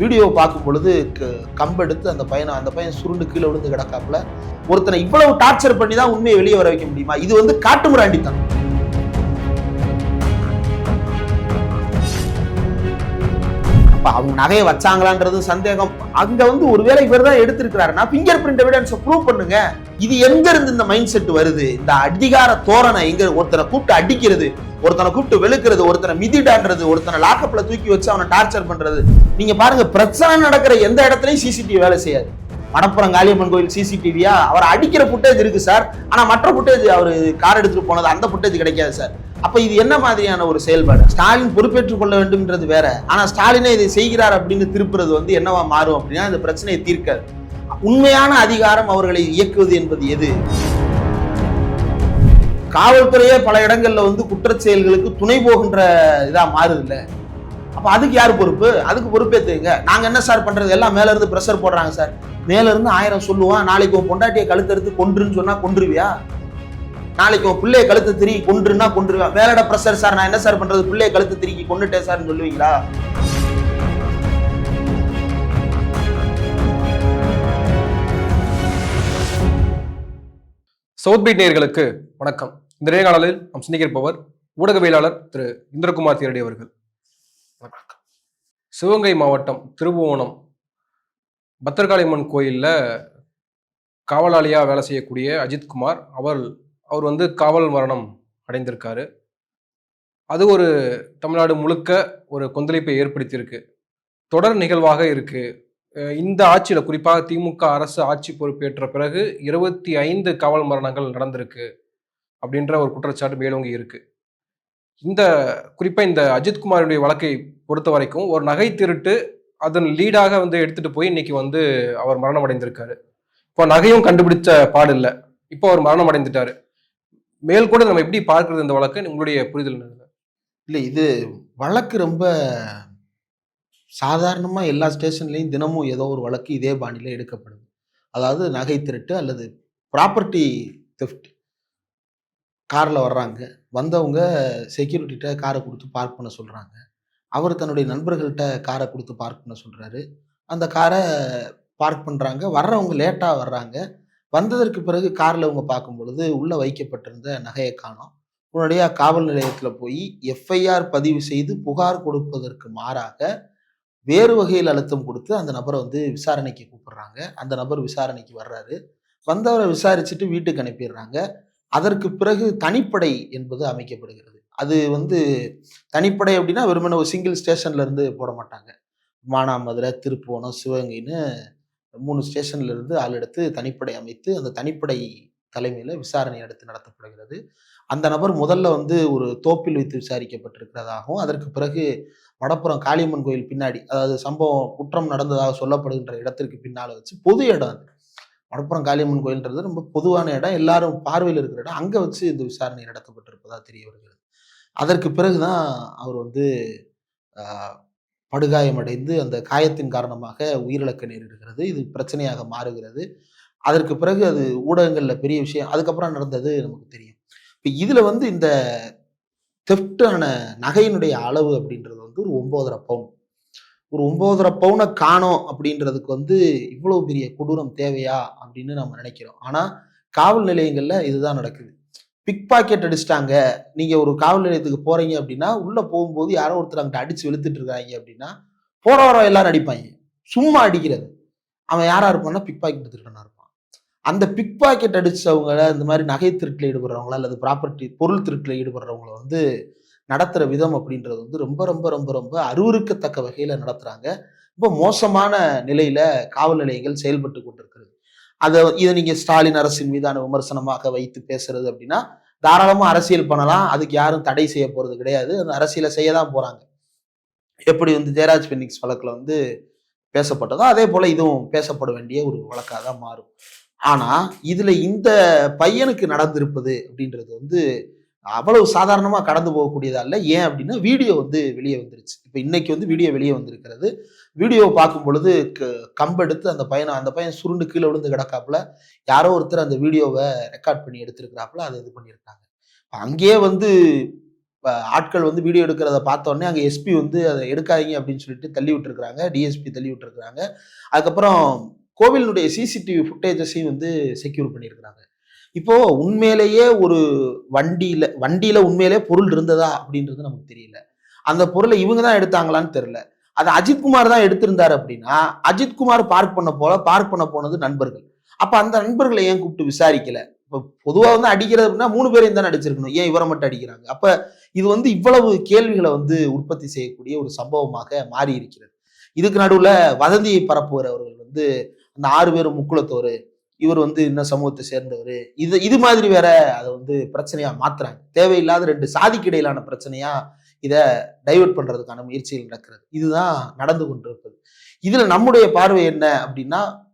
Video பார்க்கும் பொழுது கம்பெடுத்து அந்த பையனை அந்த பையன் சுருண்டு கீழே விழுந்து கிடக்காப்புல ஒருத்தனை இவ்வளவு டார்ச்சர் பண்ணி தான் உண்மையை வெளியே வர வைக்க முடியுமா? இது வந்து காட்டுமிராண்டித்தனம் அப்ப அவங்க நகையை வச்சாங்களான்றது சந்தேகம். அங்க வந்து ஒருவேளை இவர் தான் எடுத்திருக்கிறாருன்னா பிங்கர் பிரிண்ட் எவிடன்ஸ் ப்ரூவ் பண்ணுங்க. இது எங்க இருந்து இந்த மைண்ட் செட் வருது? இந்த அதிகார தோரணை எங்க ஒருத்தரை கூப்பிட்டு அடிக்கிறது. ஒருத்தனை கூப்பிட்டு வெளுக்கிறது ஒருத்தனை மிதிடான்றது ஒருத்தனை லாக்கப்ல தூக்கி வச்சு அவனை டார்ச்சர் பண்றது. நீங்க பாருங்க பிரச்சனை நடக்கிற எந்த இடத்துலையும் சிசிடிவி வேலை செய்யாது. மணப்புறம் காளியம்மன் கோயில் சிசிடிவியா அவர் அடிக்கிற ஃபுட்டேஜ் இருக்கு சார் ஆனா மற்ற ஃபுட்டேஜ் அவர் கார் எடுத்துட்டு போனது அந்த ஃபுட்டேஜ் கிடைக்காது சார் அப்ப இது என்ன மாதிரியான ஒரு செயல்பாடு? ஸ்டாலின் பொறுப்பேற்றுக் கொள்ள வேண்டும்ன்றது வேற. ஆனா ஸ்டாலினே இதை செய்கிறார் அப்படின்னு திருப்புறது வந்து என்னவா மாறும் அப்படின்னா இந்த பிரச்சனையை தீர்க்காது உண்மையான அதிகாரம் அவர்களை இயக்குவது என்பது எது? காவல்துறையே பல இடங்களில் வந்து குற்ற செயல்களுக்கு துணை போகின்ற இதாக மாறுது அப்போ அதுக்கு யார் பொறுப்பு? அதுக்கு பொறுப்பே தெரியுங்க நாங்கள் என்ன சார் பண்ணுறது எல்லாம் மேலேருந்து இருந்து போடுறாங்க சார். மேலேருந்து ஆயிரம் சொல்லுவான். நாளைக்கு உன் பொண்டாட்டியை கழுத்தெடுத்து கொன்றுன்னு சொன்னால் கொன்றுவியா? நாளைக்கு உன் பிள்ளைய கழுத்து திருக்கி கொன்றுன்னா கொன்றுவியா? மேலட ப்ரெஷர் சார் நான் என்ன சார் பண்ணுறது பிள்ளையை கழுத்து திருக்கி கொண்டுட்டேன் சார்னு சொல்லுவீங்களா? சவுத் பீட் நேர்களுக்கு வணக்கம். இந்த நேர்காணலில் நாம் சிந்திக்கிருப்பவர் ஊடகவியலாளர் திரு இந்திரகுமார் தேரடி அவர்கள். சிவகங்கை மாவட்டம் திருபுவனம் பத்திரகாளியம்மன் கோயிலில் காவலாளியாக வேலை செய்யக்கூடிய அஜித்குமார் அவர் அவர் வந்து காவல் மரணம் அடைந்திருக்காரு. அது ஒரு தமிழ்நாடு முழுக்க ஒரு கொந்தளிப்பை ஏற்படுத்தியிருக்கு. தொடர் நிகழ்வாக இருக்கு. இந்த ஆட்சியில் குறிப்பாக திமுக அரசு ஆட்சி பொறுப்பேற்ற பிறகு இருபத்தி ஐந்து காவல் மரணங்கள் நடந்திருக்கு. அப்படின்ற ஒரு குற்றச்சாட்டு மேலோங்கி இருக்கு. இந்த குறிப்பாக இந்த அஜித்குமாருடைய வழக்கை பொறுத்த வரைக்கும் ஒரு நகை திருட்டு அதன் லீடாக வந்து எடுத்துட்டு போய் இன்னைக்கு வந்து அவர் மரணம் அடைந்திருக்காரு இப்போ நகையும் கண்டுபிடிச்ச பாடு இல்லை. இப்போ அவர் மரணம் அடைந்துட்டாரு மேல் கூட நம்ம எப்படி பார்க்கறது இந்த வழக்கு? உங்களுடைய புரிதல் இல்லை இது வழக்கு ரொம்ப சாதாரணமாக எல்லா ஸ்டேஷன்லேயும் தினமும் ஏதோ ஒரு வழக்கு இதே பாணியில் எடுக்கப்படுது. அதாவது நகை திருட்டு அல்லது ப்ராப்பர்ட்டி தெஃப்ட் காரில் வர்றாங்க. வந்தவங்க செக்யூரிட்டிகிட்ட காரை கொடுத்து பார்க் பண்ண சொல்கிறாங்க அவர் தன்னுடைய நண்பர்கள்ட்ட காரை கொடுத்து பார்க் பண்ண சொல்கிறாரு அந்த காரை பார்க் பண்ணுறாங்க வர்றவங்க லேட்டாக வர்றாங்க. வந்ததற்கு பிறகு காரில் அவங்க பார்க்கும் பொழுது உள்ளே வைக்கப்பட்டிருந்த நகையை காணும். உடனடியாக காவல் நிலையத்தில் போய் எஃப்ஐஆர் பதிவு செய்து புகார் கொடுப்பதற்கு மாறாக வேறு வகையில் அழுத்தம் கொடுத்து அந்த நபரை வந்து விசாரணைக்கு கூப்பிடுறாங்க. அந்த நபர் விசாரணைக்கு வர்றாரு. வந்தவரை விசாரிச்சுட்டு வீட்டுக்கு அனுப்பிடுறாங்க. அதற்கு பிறகு தனிப்படை என்பது அமைக்கப்படுகிறது. அது வந்து தனிப்படை அப்படின்னா வெறுமனே ஒரு சிங்கிள் ஸ்டேஷன்ல இருந்து போட மாட்டாங்க. மானாமதுரை திருப்புவனம் சிவகங்கைன்னு மூணு ஸ்டேஷன்ல இருந்து ஆள் எடுத்து தனிப்படை அமைத்து அந்த தனிப்படை தலைமையில விசாரணை எடுத்து நடத்தப்படுகிறது. அந்த நபர் முதல்ல வந்து ஒரு தோப்பில் வைத்து விசாரிக்கப்பட்டிருக்கிறதாகவும் அதற்கு பிறகு வடப்புறம் காளியம்மன் கோயில் பின்னாடி அதாவது சம்பவம் குற்றம் நடந்ததாக சொல்லப்படுகின்ற இடத்திற்கு பின்னால் வச்சு பொது இடம் அது. மடப்புறம் காளியம்மன் கோயில்ன்றது ரொம்ப பொதுவான இடம். எல்லாரும் பார்வையில் இருக்கிற இடம். அங்கே வச்சு இந்த விசாரணை நடத்தப்பட்டிருப்பதாக தெரிய வருகிறது. அதற்கு பிறகுதான் அவர் வந்து படுகாயமடைந்து அந்த காயத்தின் காரணமாக உயிரிழக்க நேரிடுகிறது. இது பிரச்சனையாக மாறுகிறது. அதற்கு பிறகு அது ஊடகங்களில் பெரிய விஷயம். அதுக்கப்புறம் நடந்தது நமக்கு தெரியும். இப்போ இதில் வந்து இந்த தெஃப்டான நகையினுடைய அளவு அப்படின்றது வந்து ஒரு ஒம்போதரை பவுன். ஒரு ஒன்பதரை பவுனை காணோம் அப்படின்றதுக்கு வந்து இவ்வளவு பெரிய கொடூரம் தேவையா அப்படின்னு நம்ம நினைக்கிறோம். ஆனா காவல் நிலையங்கள்ல இதுதான் நடக்குது. பிக் பாக்கெட் அடிச்சிட்டாங்க. நீங்க ஒரு காவல் நிலையத்துக்கு போறீங்க அப்படின்னா உள்ள போகும்போது யாரோ ஒருத்தர் அங்கிட்ட அடிச்சு வெளுத்துட்டு இருக்காங்க அப்படின்னா போற வர எல்லாரும் அடிப்பாங்க. சும்மா அடிக்கிறது. அவன் யாரா இருப்பான்னா பிக் பாக்கெட் திருடனா இருப்பான். அந்த பிக் பாக்கெட் அடிச்சவங்கள இந்த மாதிரி நகை திருட்டில் ஈடுபடுறவங்கள அல்லது ப்ராப்பர்ட்டி பொருள் திருட்டில் ஈடுபடுறவங்கள வந்து நடத்துகிற விதம் அப்படின்றது வந்து ரொம்ப ரொம்ப ரொம்ப ரொம்ப அருவருக்கத்தக்க வகையில் நடத்துகிறாங்க ரொம்ப மோசமான நிலையில் காவல் நிலையங்கள் செயல்பட்டு கொண்டிருக்கிறது. அதை இதை நீங்கள் ஸ்டாலின் அரசின் மீதான விமர்சனமாக வைத்து பேசுறது அப்படின்னா தாராளமாக அரசியல் பண்ணலாம். அதுக்கு யாரும் தடை செய்ய போகிறது கிடையாது. அந்த அரசியலை செய்ய தான் போகிறாங்க எப்படி வந்து ஜெயராஜ் பெனிக்ஸ் வழக்கில் வந்து பேசப்பட்டதோ அதே போல் இதுவும் பேசப்பட வேண்டிய ஒரு வழக்காக தான் மாறும். ஆனால் இதில் இந்த பையனுக்கு நடந்திருப்பது அப்படின்றது வந்து அவ்வளவு சாதாரணமாக கடந்து போகக்கூடியதா இல்லை. ஏன் அப்படின்னா வீடியோ வந்து வெளியே வந்துருச்சு. இப்போ இன்னைக்கு வந்து வீடியோ வெளியே வந்திருக்கிறது. வீடியோ பார்க்கும் பொழுது க- கம்பெடுத்து அந்த பையனை அந்த பையன் சுருண்டு கீழே விழுந்து கிடக்காப்புல யாரோ ஒருத்தர் அந்த வீடியோவை ரெக்கார்ட் பண்ணி எடுத்திருக்கிறாப்புல அதை இது பண்ணியிருக்காங்க. அங்கேயே வந்து ஆட்கள் வந்து வீடியோ எடுக்கிறத பார்த்த அங்கே எஸ்பி வந்து அதை எடுக்காதீங்க அப்படின்னு சொல்லிட்டு தள்ளி விட்டுருக்காங்க டிஎஸ்பி தள்ளி விட்டுருக்காங்க அதுக்கப்புறம் கோவிலினுடைய சிசிடிவி ஃபுட்டேஜஸையும் வந்து செக்யூர் பண்ணியிருக்கிறாங்க. இப்போ உண்மையிலேயே ஒரு வண்டியில வண்டியில உண்மையிலேயே பொருள் இருந்ததா அப்படின்றது நமக்கு தெரியல. அந்த பொருளை இவங்க தான் எடுத்தாங்களான்னு தெரியல. அது அஜித்குமார் தான் எடுத்திருந்தாரு அப்படின்னா அஜித்குமார் பார்க் பண்ண போல பார்க் பண்ண போனது நண்பர்கள். அப்ப அந்த நண்பர்களை ஏன் கூப்பிட்டு விசாரிக்கல? இப்போ பொதுவாக வந்து அடிக்கிறது அப்படின்னா மூணு பேரையும் தான் அடிச்சிருக்கணும். ஏன் இவரை மட்டும் அடிக்கிறாங்க? அப்ப இது வந்து இவ்வளவு கேள்விகளை வந்து உற்பத்தி செய்யக்கூடிய ஒரு சம்பவமாக மாறி இருக்கிறது இதுக்கு நடுவில் வதந்தியை பரப்புகிறவர்கள் வந்து அந்த ஆறு பேரும் முக்குளத்தோர் இவர் வந்து இன்னும் சமூகத்தை சேர்ந்தவர். இது இது மாதிரி வேற அதை வந்து பிரச்சனையா மாத்துறாங்க. தேவையில்லாத ரெண்டு சாதிக்கு இடையிலான பிரச்சனையா இதை டைவர்ட் பண்றதுக்கான முயற்சிகள் நடக்கிறது. இதுதான் நடந்து கொண்டிருப்பது. இதுல நம்முடைய பார்வை என்ன அப்படின்னா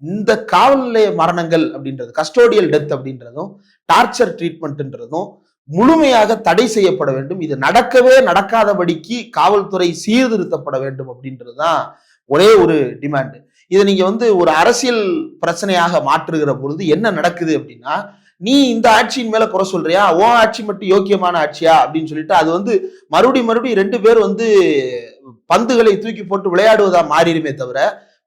இந்த- காவல் நிலைய மரணங்கள் அப்படின்றது கஸ்டோடியல் டெத் அப்படின்றதும் டார்ச்சர் ட்ரீட்மெண்ட்ன்றதும் முழுமையாக தடை செய்யப்பட வேண்டும். இது நடக்கவே நடக்காதபடிக்கு காவல்துறை சீர்திருத்தப்பட வேண்டும் அப்படின்றது தான் ஒரே ஒரு டிமாண்டு இதை நீங்க வந்து ஒரு அரசியல் பிரச்சனையாக மாற்றுகிற பொழுது என்ன நடக்குது அப்படின்னா நீ இந்த ஆட்சியின் மேல குறை சொல்றியா? ஓ ஆட்சி மட்டும் யோக்கியமான ஆட்சியா? அப்படின்னு சொல்லிட்டு அது வந்து மறுபடியும் மறுபடியும் ரெண்டு பேர் வந்து பந்துகளை தூக்கி போட்டு விளையாடுவதா மாறிடுமே தவிர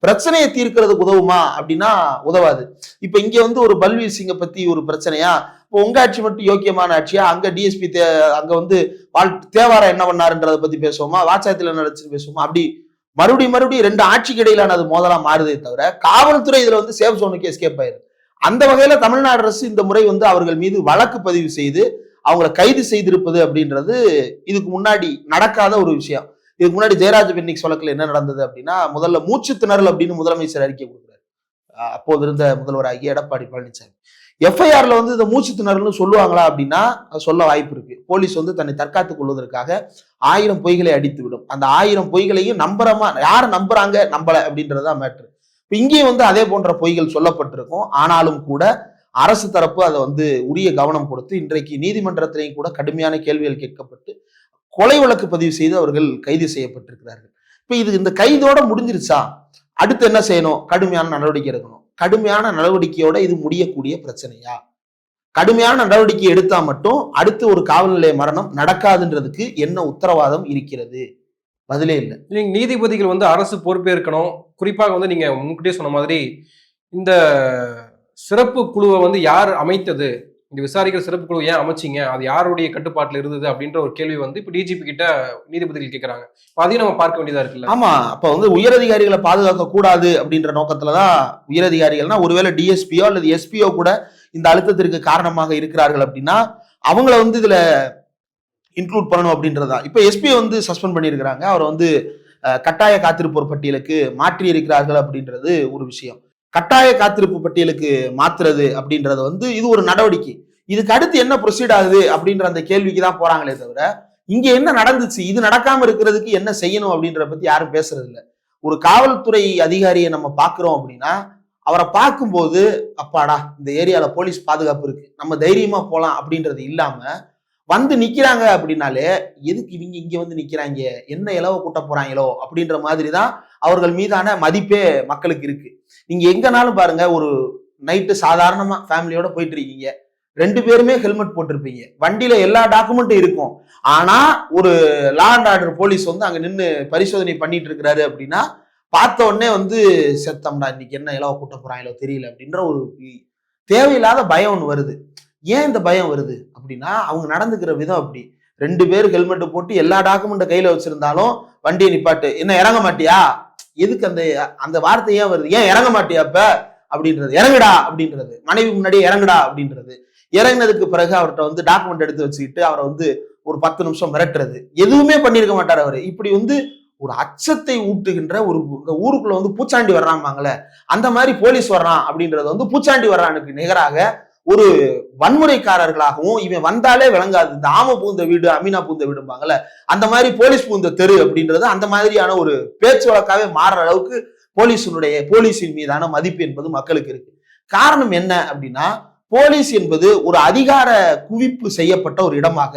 பிரச்சனையை தீர்க்கிறதுக்கு உதவுமா அப்படின்னா உதவாது. இப்ப இங்க வந்து ஒரு பல்வீர் சிங்கை பத்தி ஒரு பிரச்சனையா? இப்போ உங்க ஆட்சி மட்டும் யோக்கியமான ஆட்சியா? அங்க டிஎஸ்பி அங்க வந்து வாழ் தேவாரம் என்ன பண்ணாருன்றதை பத்தி பேசுவோமா? வாட்சாயத்துல என்ன நடந்துச்சுன்னு பேசுவோமா? அப்படி மறுபடியும் மறுபடியும் ரெண்டு ஆட்சிக்கு இடையிலான அது மோதலா மாறுதே தவிர காவல்துறை இதுல வந்து சேஃப் ஜோனுக்கு எஸ்கேப் ஆயிரு அந்த வகையில தமிழ்நாடு அரசு இந்த முறை வந்து அவர்கள் மீது வழக்கு பதிவு செய்து அவங்களை கைது செய்திருப்பது அப்படின்றது இதுக்கு முன்னாடி நடக்காத ஒரு விஷயம். இதுக்கு முன்னாடி ஜெயராஜ் பென்னிக்ஸ் வழக்கில் என்ன நடந்தது அப்படின்னா முதல்ல மூச்சு திணறல் அப்படின்னு முதலமைச்சர் அறிக்கை கொடுக்குறாரு. அஹ் அப்போது இருந்த முதல்வராகிய எடப்பாடி பழனிசாமி எஃப்ஐஆர்ல வந்து இந்த மூச்சு திணறல்னு சொல்லுவாங்களா அப்படின்னா அது சொல்ல வாய்ப்பு இருக்கு. போலீஸ் வந்து தன்னை தற்காத்துக் கொள்வதற்காக ஆயிரம் பொய்களை அடித்து விடும். அந்த ஆயிரம் பொய்களையும் நம்புறமா யார் நம்புறாங்க நம்பல அப்படின்றதுதான் மேட்ரு இப்ப இங்கேயும் வந்து அதே போன்ற பொய்கள் சொல்லப்பட்டிருக்கும். ஆனாலும் கூட அரசு தரப்பு அதை வந்து உரிய கவனம் கொடுத்து இன்றைக்கு நீதிமன்றத்திலையும் கூட கடுமையான கேள்விகள் கேட்கப்பட்டு கொலை வழக்கு பதிவு செய்து அவர்கள் கைது செய்யப்பட்டிருக்கிறார்கள். இப்ப இது இந்த கைதோட முடிஞ்சிருச்சா? அடுத்து என்ன செய்யணும்? கடுமையான நடவடிக்கை எடுக்கணும். கடுமையான நடவடிக்கையோட இது முடியக்கூடிய பிரச்சனையா? கடுமையான நடவடிக்கை எடுத்தா மட்டும் அடுத்து ஒரு காவல் நிலைய மரணம் நடக்காதுன்றதுக்கு என்ன உத்தரவாதம் இருக்கிறது? பதிலே இல்லை. நீங்க நீதிபதிகள் வந்து அரசு பொறுப்பேற்கணும். குறிப்பாக வந்து நீங்க முன்கூட்டியே சொன்ன மாதிரி இந்த சிறப்பு குழுவை வந்து யார் அமைத்தது? இந்த விசாரிக்கிற சிறப்பு குழு ஏன் அமைச்சீங்க? அது யாருடைய கட்டுப்பாட்டில் இருந்தது அப்படின்ற ஒரு கேள்வி வந்து இப்போ டிஜிபி கிட்ட நீதிபதிகள் கேட்கறாங்க அதையும் நம்ம பார்க்க வேண்டியதா இருக்குல்ல? ஆமா அப்ப வந்து உயரதிகாரிகளை பாதுகாக்க கூடாது அப்படின்ற நோக்கத்துலதான் உயரதிகாரிகள்னா ஒருவேளை டிஎஸ்பியோ அல்லது எஸ்பியோ கூட இந்த அழுத்தத்திற்கு காரணமாக இருக்கிறார்கள் அப்படின்னா அவங்கள வந்து இதுல இன்க்ளூட் பண்ணணும் அப்படின்றதான் இப்ப எஸ்பி வந்து சஸ்பெண்ட் பண்ணியிருக்கிறாங்க. அவரை வந்து கட்டாய காத்திருப்போர் பட்டியலுக்கு மாற்றி இருக்கிறார்கள் அப்படின்றது ஒரு விஷயம். கட்டாய காத்திருப்பு பட்டியலுக்கு மாத்துறது அப்படின்றது வந்து இது ஒரு நடவடிக்கை. இதுக்கு அடுத்து என்ன ப்ரொசீட் ஆகுது அப்படின்ற அந்த கேள்விக்கு தான் போறாங்களே தவிர இங்க என்ன நடந்துச்சு இது நடக்காம இருக்கிறதுக்கு என்ன செய்யணும் அப்படின்றத பத்தி யாரும் பேசுறது இல்ல ஒரு காவல்துறை அதிகாரியை நம்ம பாக்குறோம் அப்படின்னா அவரை பார்க்கும்போது அப்பாடா இந்த ஏரியால போலீஸ் பாதுகாப்பு இருக்கு நம்ம தைரியமா போலாம் அப்படின்றது இல்லாம வந்து நிக்கிறாங்க அப்படின்னாலே எதுக்கு இவங்க இங்க வந்து நிக்கிறாங்க? என்ன இலவை கூட்ட போறாங்களோ? அப்படின்ற மாதிரி தான் அவர்கள் மீதான மதிப்பே மக்களுக்கு இருக்கு. நீங்க எங்கனாலும் பாருங்க ஒரு நைட்டு சாதாரணமா ஃபேமிலியோட போயிட்டு இருக்கீங்க ரெண்டு பேருமே ஹெல்மெட் போட்டிருப்பீங்க. வண்டியில எல்லா டாக்குமெண்ட்டும் இருக்கும். ஆனா ஒரு லா அண்ட் ஆர்டர் போலீஸ் வந்து அங்க நின்று பரிசோதனை பண்ணிட்டு இருக்கிறாரு அப்படின்னா பார்த்த உடனே வந்து செத்தம்டா இன்னைக்கு என்ன இலவ கூட்ட போறாங்களோ தெரியல அப்படின்ற ஒரு தேவையில்லாத பயம் ஒன்று வருது. ஏன் இந்த பயம் வருது? அப்படின்னா அவங்க நடந்துக்கிற விதம் அப்படி. ரெண்டு பேர் ஹெல்மெட் போட்டு எல்லா டாக்குமெண்ட்டை கையில வச்சிருந்தாலும் வண்டியை நிப்பாட்டு. என்ன இறங்க மாட்டியா? எதுக்கு அந்த அந்த வார்த்தை ஏன் வருது? ஏன் இறங்க மாட்டியா அப்ப? அப்படின்றது. இறங்குடா அப்படின்றது. மனைவி முன்னாடியே இறங்குடா அப்படின்றது. இறங்கினதுக்கு பிறகு அவர்கிட்ட வந்து டாக்குமெண்ட் எடுத்து வச்சுக்கிட்டு அவரை வந்து ஒரு பத்து நிமிஷம் மிரட்டுறது. எதுவுமே பண்ணியிருக்க மாட்டார் அவர். இப்படி வந்து ஒரு அச்சத்தை ஊட்டுகின்ற ஒரு இந்த ஊருக்குள்ள வந்து பூச்சாண்டி வர்றாம்பாங்களே அந்த மாதிரி போலீஸ் வர்றான் அப்படின்றது வந்து பூச்சாண்டி வர்றானுக்கு நிகராக ஒரு வன்முறைக்காரர்களாகவும் இவன் வந்தாலே விளங்காது. இந்த ஆம பூந்த வீடு அமீனா பூந்த வீடும்பாங்கல்ல அந்த மாதிரி போலீஸ் பூந்த தெரு அப்படின்றது அந்த மாதிரியான ஒரு பேச்சு வழக்காவே மாறுற அளவுக்கு போலீஸினுடைய போலீஸின் மீதான மதிப்பு என்பது மக்களுக்கு இருக்கு. காரணம் என்ன அப்படின்னா போலீஸ் என்பது ஒரு அதிகார குவிப்பு செய்யப்பட்ட ஒரு இடமாக.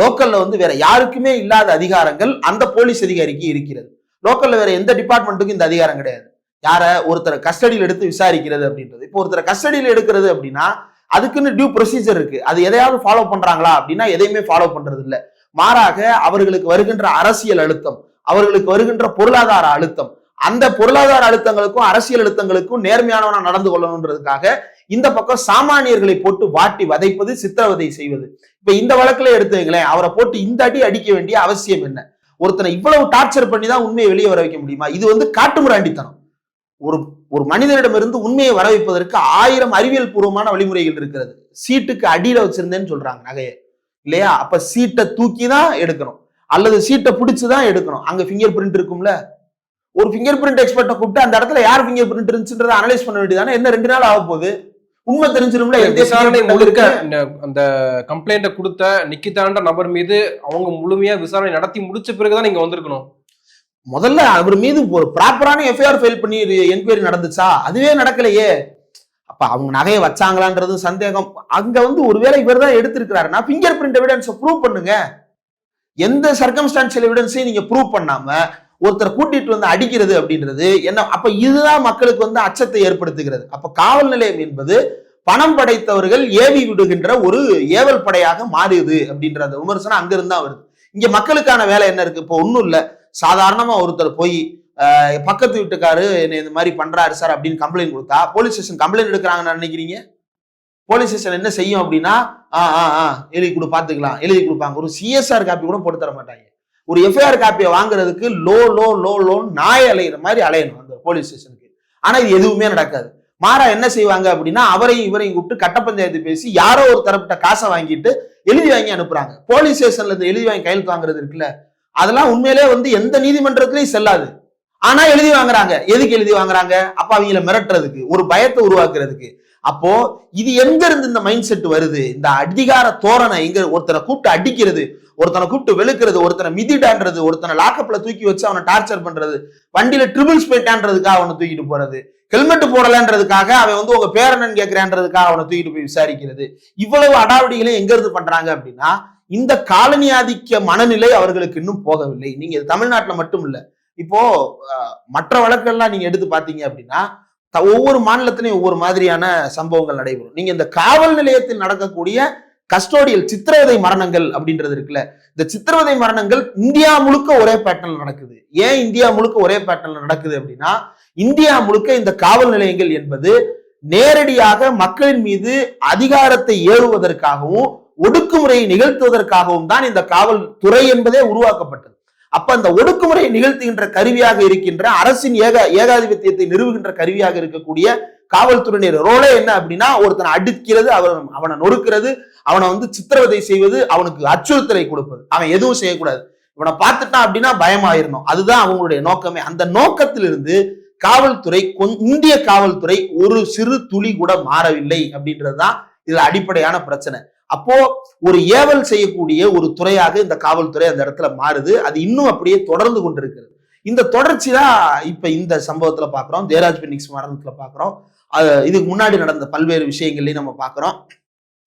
லோக்கல்ல வந்து வேற யாருக்குமே இல்லாத அதிகாரங்கள் அந்த போலீஸ் அதிகாரிக்கு இருக்கிறது. லோக்கல்ல வேற எந்த டிபார்ட்மெண்ட்டுக்கும் இந்த அதிகாரம் கிடையாது. யார ஒருத்தரை கஸ்டடியில் எடுத்து விசாரிக்கிறது அப்படின்றது. இப்போ ஒருத்தரை கஸ்டடியில் எடுக்கிறது அப்படின்னா அதுக்குன்னு டியூ ப்ரொசீஜர் இருக்கு. அது எதையாவது ஃபாலோ பண்றாங்களா அப்படின்னா எதையுமே ஃபாலோ பண்றது இல்லை மாறாக அவர்களுக்கு வருகின்ற அரசியல் அழுத்தம் அவர்களுக்கு வருகின்ற பொருளாதார அழுத்தம் அந்த பொருளாதார அழுத்தங்களுக்கும் அரசியல் அழுத்தங்களுக்கும் நேர்மையானவனா நடந்து கொள்ளணுன்றதுக்காக இந்த பக்கம் சாமானியர்களை போட்டு வாட்டி வதைப்பது சித்திரவதை செய்வது. இப்ப இந்த வழக்குல எடுத்துங்களேன் அவரை போட்டு இந்த அடி அடிக்க வேண்டிய அவசியம் என்ன? ஒருத்தனை இவ்வளவு டார்ச்சர் பண்ணி தான் உண்மையை வெளியே வர வைக்க முடியுமா? இது வந்து காட்டுமிராண்டித்தனம். ஒரு ஒரு மனிதனிடமிருந்து உண்மையை வர வைப்பதற்கு ஆயிரம் அறிவியல் பூர்வமான வழிமுறைகள் இருக்கிறது. சீட்டுக்கு அடியில வச்சிருந்தேன்னு சொல்றாங்க நகையை. இல்லையா? அப்ப சீட்டை தூக்கி தான் எடுக்கணும். அல்லது சீட்டை பிடிச்சு தான் எடுக்கணும். அங்க ஃபிங்கர் பிரிண்ட் இருக்கும்ல? ஒரு ஃபிங்கர் பிரிண்ட் எக்ஸ்பர்ட்டை கூப்பிட்டு அந்த இடத்துல யார் ஃபிங்கர் பிரிண்ட் இருந்துச்சுன்றதை அனலைஸ் பண்ண வேண்டியதானே? என்ன ரெண்டு நாள் ஆக போகுது? உண்மை தெரிஞ்சிரும்ல? எந்த விசாரணை முழுக்க அந்த கம்ப்ளைண்ட்டை கொடுத்த நிக்கிதான்ற நபர் மீது அவங்க முழுமையா விசாரணை நடத்தி முடிச்ச பிறகுதான் நீங்க வந்திருக்கணும். முதல்ல அவர் மீது ஒரு ப்ராப்பரான எஃப்ஐஆர் ஃபைல் பண்ணி என்கொயரி நடந்துச்சா? அதுவே நடக்கலையே. அப்ப அவங்க நகையை வச்சாங்களான்றது சந்தேகம். அங்க வந்து ஒருவேளை இவர் தான் எடுத்திருக்கிறாருன்னா ஃபிங்கர் பிரிண்ட் எவிடன்ஸை ப்ரூவ் பண்ணுங்க. எந்த சர்க்கம்ஸ்டான்சியல் எவிடன்ஸையும் நீங்க ப்ரூவ் பண்ணாம ஒருத்தரை கூட்டிட்டு வந்து அடிக்கிறது அப்படின்றது என்ன? அப்ப இதுதான் மக்களுக்கு வந்து அச்சத்தை ஏற்படுத்துகிறது. அப்ப காவல் நிலையம் என்பது பணம் படைத்தவர்கள் ஏவி விடுகின்ற ஒரு ஏவல் படையாக மாறியது அப்படின்ற அந்த விமர்சனம் அங்கிருந்து வருது. இங்க மக்களுக்கான வேலை என்ன இருக்கு? இப்போ ஒன்றும் இல்லை. சாதாரணமா ஒருத்தர் போய் பக்கத்து வீட்டுக்காரு என்னை இந்த மாதிரி பண்றாரு சார் அப்படின்னு கம்ப்ளைண்ட் கொடுத்தா போலீஸ் ஸ்டேஷன் கம்ப்ளைண்ட் எடுக்கிறாங்கன்னு நினைக்கிறீங்க? போலீஸ் ஸ்டேஷன் என்ன செய்யும் அப்படின்னா ஆ ஆ ஆ எழுதி கொடு பாத்துக்கலாம் எழுதி கொடுப்பாங்க. ஒரு சிஎஸ்ஆர் காப்பி கூட போட்டு தர மாட்டாங்க. ஒரு எஃப்ஐஆர் காப்பியை வாங்குறதுக்கு லோ லோ லோ லோன் நாய் அலையிற மாதிரி அலையணும் அந்த போலீஸ் ஸ்டேஷனுக்கு ஆனா இது எதுவுமே நடக்காது. மாறா என்ன செய்வாங்க அப்படின்னா அவரையும் இவரையும் கூப்பிட்டு கட்ட பஞ்சாயத்து பேசி யாரோ ஒரு தரப்பிட்ட காசை வாங்கிட்டு எழுதி வாங்கி அனுப்புறாங்க. போலீஸ் ஸ்டேஷன்ல இருந்து எழுதி வாங்கி கையெழுத்து வாங்குறது இருக்குல்ல அதெல்லாம் உண்மையிலே வந்து எந்த நீதிமன்றத்திலையும் செல்லாது. ஆனா எழுதி வாங்குறாங்க. எதுக்கு எழுதி வாங்குறாங்க? அப்ப அவங்கள மிரட்டுறதுக்கு ஒரு பயத்தை உருவாக்குறதுக்கு. அப்போ இது எங்க இருந்து இந்த மைண்ட் செட் வருது? இந்த அதிகார தோரணை எங்க ஒருத்தனை கூப்பிட்டு அடிக்கிறது ஒருத்தனை கூப்பிட்டு வெளுக்கிறது ஒருத்தனை மிதிடான்றது ஒருத்தனை லாக்கப்ல தூக்கி வச்சு அவனை டார்ச்சர் பண்றது வண்டியில ட்ரிபிள்ஸ் போயிட்டான்றதுக்காக அவனை தூக்கிட்டு போறது ஹெல்மெட் போடலன்றதுக்காக அவன் வந்து உங்க பேரனன் கேட்கிறான்றதுக்காக அவனை தூக்கிட்டு போய் விசாரிக்கிறது. இவ்வளவு அடாவடிகளை எங்க இருந்து பண்றாங்க அப்படின்னா இந்த காலனி ஆதிக்க மனநிலை அவர்களுக்கு இன்னும் போகவில்லை. நீங்க தமிழ்நாட்டில் மட்டும் இல்ல. இப்போ மற்ற வழக்கெல்லாம் நீங்க எடுத்து பாத்தீங்க அப்படின்னா த- ஒவ்வொரு மாநிலத்திலையும் ஒவ்வொரு மாதிரியான சம்பவங்கள் நடைபெறும். நீங்க இந்த காவல் நிலையத்தில் நடக்கக்கூடிய கஸ்டோடியல் சித்திரவதை மரணங்கள் அப்படின்றது இருக்குல்ல. இந்த சித்திரவதை மரணங்கள் இந்தியா முழுக்க ஒரே பேட்டர்ன்ல நடக்குது. ஏன் இந்தியா முழுக்க ஒரே பேட்டர்ன்ல நடக்குது அப்படின்னா இந்தியா முழுக்க இந்த காவல் நிலையங்கள் என்பது நேரடியாக மக்களின் மீது அதிகாரத்தை ஏறுவதற்காகவும் ஒடுக்குமுறையை நிகழ்த்துவதற்காகவும் தான் இந்த காவல்துறை என்பதே உருவாக்கப்பட்டது. அப்ப அந்த ஒடுக்குமுறையை நிகழ்த்துகின்ற கருவியாக இருக்கின்ற அரசின் ஏக ஏகாதிபத்தியத்தை நிறுவுகின்ற கருவியாக இருக்கக்கூடிய காவல்துறையினர் ரோலே என்ன அப்படின்னா ஒருத்தனை அடிக்கிறது அவன் அவனை நொறுக்கிறது அவனை வந்து சித்திரவதை செய்வது அவனுக்கு அச்சுறுத்தலை கொடுப்பது. அவன் எதுவும் செய்யக்கூடாது. இவனை பார்த்துட்டான் அப்படின்னா பயமாயிரணும். அதுதான் அவங்களுடைய நோக்கமே. அந்த நோக்கத்திலிருந்து காவல்துறை இந்திய காவல்துறை ஒரு சிறு துளி கூட மாறவில்லை அப்படின்றதுதான் இதுல அடிப்படையான பிரச்சனை. அப்போ ஒரு ஏவல் செய்யக்கூடிய ஒரு துறையாக இந்த காவல்துறை அந்த இடத்துல மாறுது. அது இன்னும் அப்படியே தொடர்ந்து கொண்டிருக்கிறது இந்த தொடர்ச்சி தான் இப்ப இந்த சம்பவத்துல பாக்குறோம். ஜெயராஜ் பெனிக்ஸ் மரணத்துல பாக்குறோம். அது இதுக்கு முன்னாடி நடந்த பல்வேறு விஷயங்களையும் நம்ம பாக்குறோம்.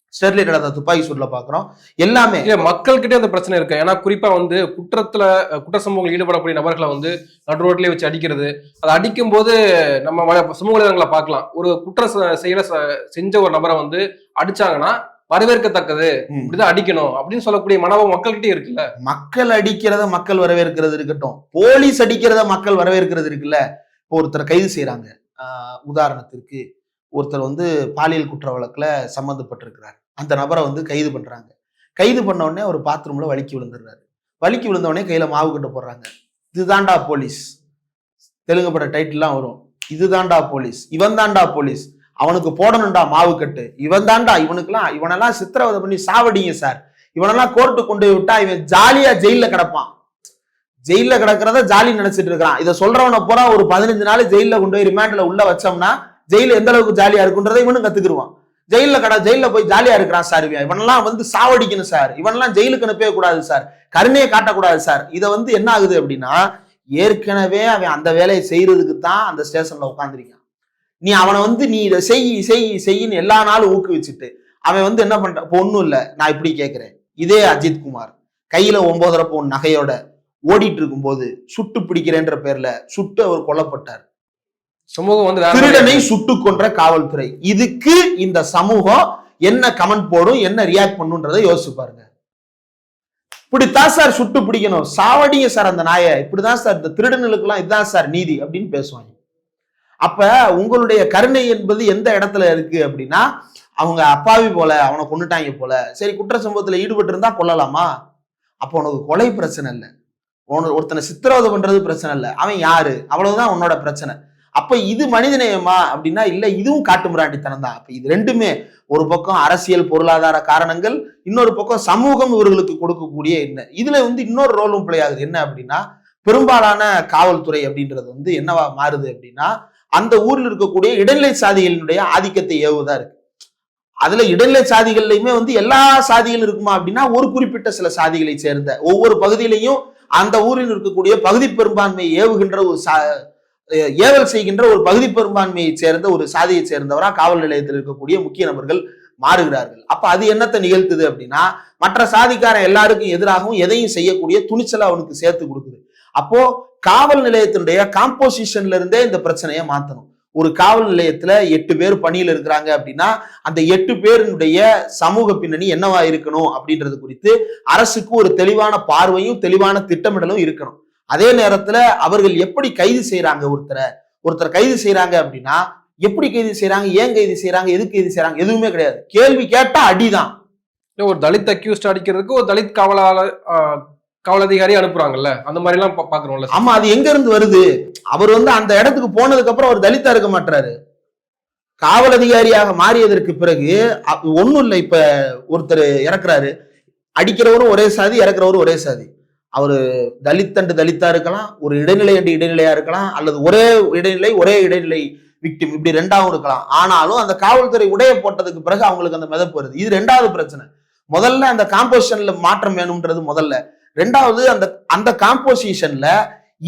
ஸ்டெர்லைட் நடந்த துப்பாக்கி சூட்ல பாக்குறோம். எல்லாமே இல்ல மக்கள்கிட்ட அந்த பிரச்சனை இருக்கு. ஏன்னா குறிப்பா வந்து குற்றத்துல குற்ற சம்பவங்கள் ஈடுபடக்கூடிய நபர்களை வந்து நடு ரோட்லயே வச்சு அடிக்கிறது. அதை அடிக்கும் போது நம்ம சமூக ஊடகங்களை பார்க்கலாம். ஒரு குற்றம் செ- செயல செஞ்ச ஒரு நபரை வந்து அடிச்சாங்கன்னா வரவேற்கத்தக்கது. இப்படிதான் அடிக்கணும் அப்படின்னு சொல்லக்கூடிய மனோபம் மக்கள்கிட்டயே இருக்குல்ல? மக்கள் அடிக்கிறத மக்கள் வரவேற்கிறது இருக்கட்டும். போலீஸ் அடிக்கிறத மக்கள் வரவேற்கிறது இருக்குல்ல? இப்போ ஒருத்தரை கைது செய்யறாங்க உதாரணத்திற்கு ஒருத்தர் வந்து பாலியல் குற்ற வழக்குல சம்மந்தப்பட்டிருக்கிறார். அந்த நபரை வந்து கைது பண்றாங்க. கைது பண்ண உடனே அவர் பாத்ரூம்ல வலிக்கி விழுந்துடுறாரு. வலிக்கி விழுந்த உடனே கையில மாவு கட்ட போடுறாங்க. இதுதான்டா போலீஸ். தெலுங்கு பட டைட்டில்லாம் வரும். இதுதான்டா போலீஸ். இவன் தான்டா போலீஸ். அவனுக்கு போடணும்டா மாவு கட்டு. இவன் தான்டா இவனுக்கெல்லாம் இவனெல்லாம் சித்திரவதை பண்ணி சாவடிங்க சார். இவனெல்லாம் கோர்ட்டு கொண்டு போய் விட்டா இவன் ஜாலியா ஜெயில கிடப்பான். ஜெயில கிடக்கிறத ஜாலி நினைச்சிட்டு இருக்கிறான். இதை சொல்றவனை பூரா ஒரு பதினஞ்சு நாள் ஜெயில கொண்டு போய் ரிமாண்ட்ல உள்ள வச்சோம்னா ஜெயில எந்த அளவுக்கு ஜாலியா இருக்குன்றதை இவனும் கத்துக்கிடுவான். ஜெயில கடை ஜெயில போய் ஜாலியா இருக்கிறான் சார் இவன். இவனெல்லாம் வந்து சாவடிக்கணும் சார். இவனெல்லாம் ஜெயிலுக்கு அனுப்பவே கூடாது சார். கருணையை காட்டக்கூடாது சார். இதை வந்து என்ன ஆகுது அப்படின்னா ஏற்கனவே அவன் அந்த வேலையை செய்யறதுக்கு தான் அந்த ஸ்டேஷன்ல உட்காந்துருக்கான் நீ அவனை வந்து நீ இதை செய் செய் செய்யின்னு எல்லா நாளும் ஊக்குவிச்சுட்டு அவன் வந்து என்ன பண்ற? இப்போ ஒன்றும் இல்லை நான் இப்படி கேட்கிறேன் இதே அஜித் குமார். கையில ஒன்பதரை பவுன் நகையோட ஓடிட்டு இருக்கும்போது சுட்டு பிடிக்கிறேன்ற பேர்ல சுட்டு அவர் கொல்லப்பட்டார். சமூகம் வந்து திருடனை சுட்டு கொன்ற காவல்துறை. இதுக்கு இந்த சமூகம் என்ன கமெண்ட் போடும் என்ன ரியாக்ட் பண்ணுன்றதை யோசிச்சு பாருங்க. இப்படித்தான் சார் சுட்டு பிடிக்கணும். சாவடிங்க சார் அந்த நாயை. இப்படிதான் சார் இந்த திருடனுக்கெல்லாம் இதுதான் சார் நீதி அப்படின்னு பேசுவாங்க. அப்ப உங்களுடைய கருணை என்பது எந்த இடத்துல இருக்கு அப்படின்னா அவங்க அப்பாவி போல அவனை கொண்டுட்டாங்க போல சரி குற்ற சம்பவத்துல ஈடுபட்டு இருந்தா கொல்லலாமா? அப்போ உனக்கு கொலை பிரச்சனை இல்லை. உன ஒருத்தனை சித்திரவதை பண்றது பிரச்சனை இல்லை. அவன் யாரு? அவ்வளவுதான் உன்னோட பிரச்சனை. அப்ப இது மனிதநேயமா அப்படின்னா இல்ல இதுவும் காட்டுமிராண்டித்தனம் தான். அப்ப இது ரெண்டுமே ஒரு பக்கம் அரசியல் பொருளாதார காரணங்கள் இன்னொரு பக்கம் சமூகம் இவர்களுக்கு கொடுக்கக்கூடிய என்ன? இதுல வந்து இன்னொரு ரோலும் பிளே ஆகுது. என்ன அப்படின்னா பெரும்பாலான காவல்துறை அப்படின்றது வந்து என்னவா மாறுது அப்படின்னா அந்த ஊர்ல இருக்கக்கூடிய இடைநிலை சாதிகளினுடைய ஆதிக்கத்தை ஏவுதா இருக்கு. அதுல இடைநிலை சாதிகள்லையுமே வந்து எல்லா சாதிகளும் இருக்குமா அப்படின்னா ஒரு குறிப்பிட்ட சில சாதிகளை சேர்ந்த ஒவ்வொரு பகுதியிலையும் அந்த ஊரில் இருக்கக்கூடிய பகுதி பெரும்பான்மையை ஏவுகின்ற ஒரு சா ஏவல் செய்கின்ற ஒரு பகுதி பெரும்பான்மையை சேர்ந்த ஒரு சாதியை சேர்ந்தவரா காவல் நிலையத்தில் இருக்கக்கூடிய முக்கிய நபர்கள் மாறுகிறார்கள். அப்ப அது என்னத்தை நிகழ்த்துது அப்படின்னா மற்ற சாதிக்காரன் எல்லாருக்கும் எதிராகவும் எதையும் செய்யக்கூடிய துணிச்சலை அவனுக்கு சேர்த்து கொடுக்குது. அப்போ காவல் நிலையத்தினுடைய காம்போசிஷன்ல இருந்தே இந்த பிரச்சனையை மாத்தணும். ஒரு காவல் நிலையத்துல எட்டு பேர் பணியில் இருக்கிறாங்க அப்படின்னா அந்த எட்டு பேருடைய சமூக பின்னணி என்னவா இருக்கணும் அப்படின்றது குறித்து அரசுக்கு ஒரு தெளிவான பார்வையும் தெளிவான திட்டமிடலும் இருக்கணும். அதே நேரத்துல அவர்கள் எப்படி கைது செய்யறாங்க ஒருத்தரை? ஒருத்தர் கைது செய்யறாங்க அப்படின்னா எப்படி கைது செய்யறாங்க ஏன் கைது செய்யறாங்க எதுக்கு கைது செய்யறாங்க எதுவுமே கிடையாது. கேள்வி கேட்டா அடிதான். ஒரு தலித் அக்யூஸ்ட் அடிக்கிறதுக்கு ஒரு தலித் காவலாளர் காவல் அதிகாரி அனுப்புறாங்கல்ல அந்த மாதிரி எல்லாம் பாக்குறோம்ல ஆமா அது எங்க இருந்து வருது? அவர் வந்து அந்த இடத்துக்கு போனதுக்கு அப்புறம் அவர் தலித்தா இருக்க மாட்டாரு காவல் அதிகாரியாக மாறியதற்கு பிறகு அ- ஒண்ணும் இல்லை இப்ப ஒருத்தர் இறக்குறாரு. அடிக்கிறவரும் ஒரே சாதி இறக்குறவரும் ஒரே சாதி. அவர் தலித் அண்டு தலித்தா இருக்கலாம் ஒரு இடைநிலை அண்டு இடைநிலையா இருக்கலாம் அல்லது ஒரே இடைநிலை ஒரே இடைநிலை விக்டிம் இப்படி ரெண்டாவும் இருக்கலாம். ஆனாலும் அந்த காவல்துறை உடைய போட்டதுக்கு பிறகு அவங்களுக்கு அந்த மிதப்பு வருது. இது ரெண்டாவது பிரச்சனை. முதல்ல அந்த காம்போசிஷன்ல மாற்றம் வேணும்ன்றது முதல்ல. ரெண்டாவது அந்த அந்த காம்போசிஷன்ல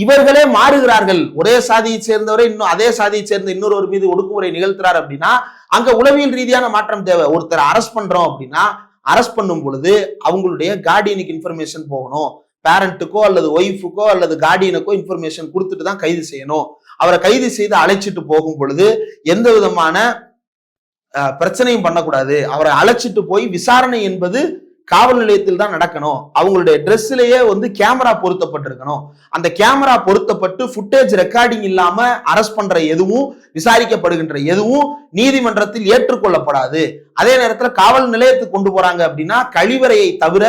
இவர்களே மாறுகிறார்கள். ஒரே சாதியை சேர்ந்தவரை இன்னும் அதே சாதியை சேர்ந்த இன்னொருவர் மீது ஒடுக்குமுறை நிகழ்த்துறார் அப்படின்னா அங்க உளவியல் ரீதியான மாற்றம் தேவை. ஒருத்தர் அரெஸ்ட் பண்றோம் அப்படின்னா அரெஸ்ட் பண்ணும் பொழுது அவங்களுடைய கார்டியனுக்கு இன்ஃபர்மேஷன் போகணும். பேரண்ட்டுக்கோ அல்லது ஒய்ஃபுக்கோ அல்லது கார்டியனுக்கோ இன்ஃபர்மேஷன் கொடுத்துட்டு தான் கைது செய்யணும். அவரை கைது செய்து அழைச்சிட்டு போகும் பொழுது எந்த விதமான பிரச்சனையும் பண்ணக்கூடாது. அவரை அழைச்சிட்டு போய் விசாரணை என்பது காவல் நிலையத்தில் தான் நடக்கணும். அவங்களுடைய ட்ரெஸ்லயே வந்து கேமரா பொருத்தப்பட்டிருக்கணும். அந்த கேமரா பொருத்தப்பட்டு ஃபுட்டேஜ் ரெக்கார்டிங் இல்லாம அரெஸ்ட் பண்ற எதுவும் விசாரிக்கப்படுகின்ற எதுவும் நீதிமன்றத்தில் ஏற்றுக்கொள்ளப்படாது. அதே நேரத்துல காவல் நிலையத்துக்கு கொண்டு போறாங்க அப்படின்னா கழிவறையை தவிர